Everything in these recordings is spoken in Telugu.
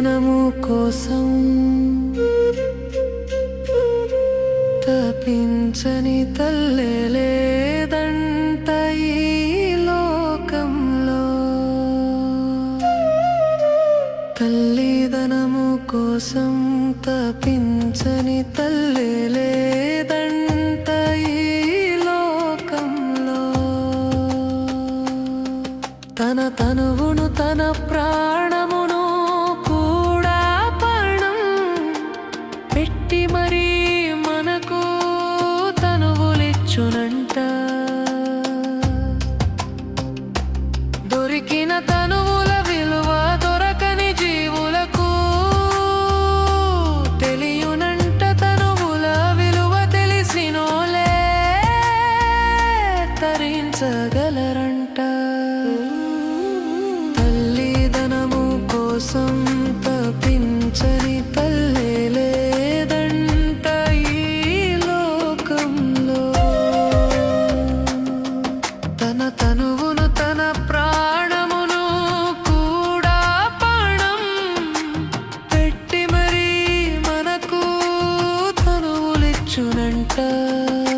తల్లిదనము కోసం తపించని తల్లే లేదంట ఈ లోకంలో. తల్లిదనము కోసం తపించని తల్లే లేదంట ఈ లోకంలో. తన తనువును తన ప్రాణ పెట్టి మరీ మనకు తనువులిచ్చునంట. దొరికిన తనువుల విలువ దొరకని జీవులకు తెలియనంట తనువుల విలువ తెలిసినోలే తరించగలరంట. తల్లిదనము కోసం తనువులిచ్చునంట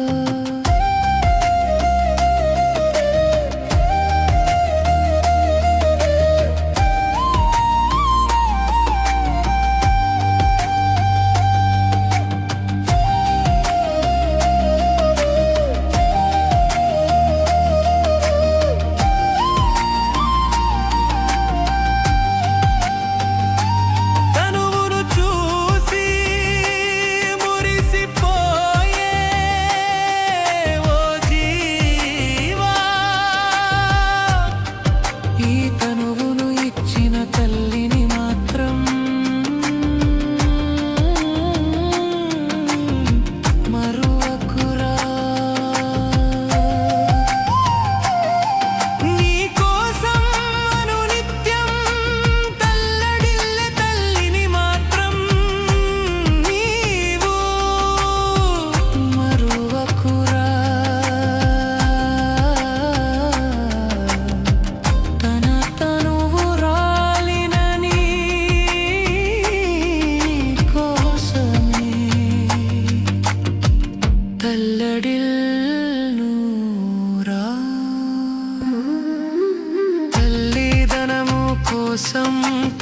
కోసం తపించని తల్లేలే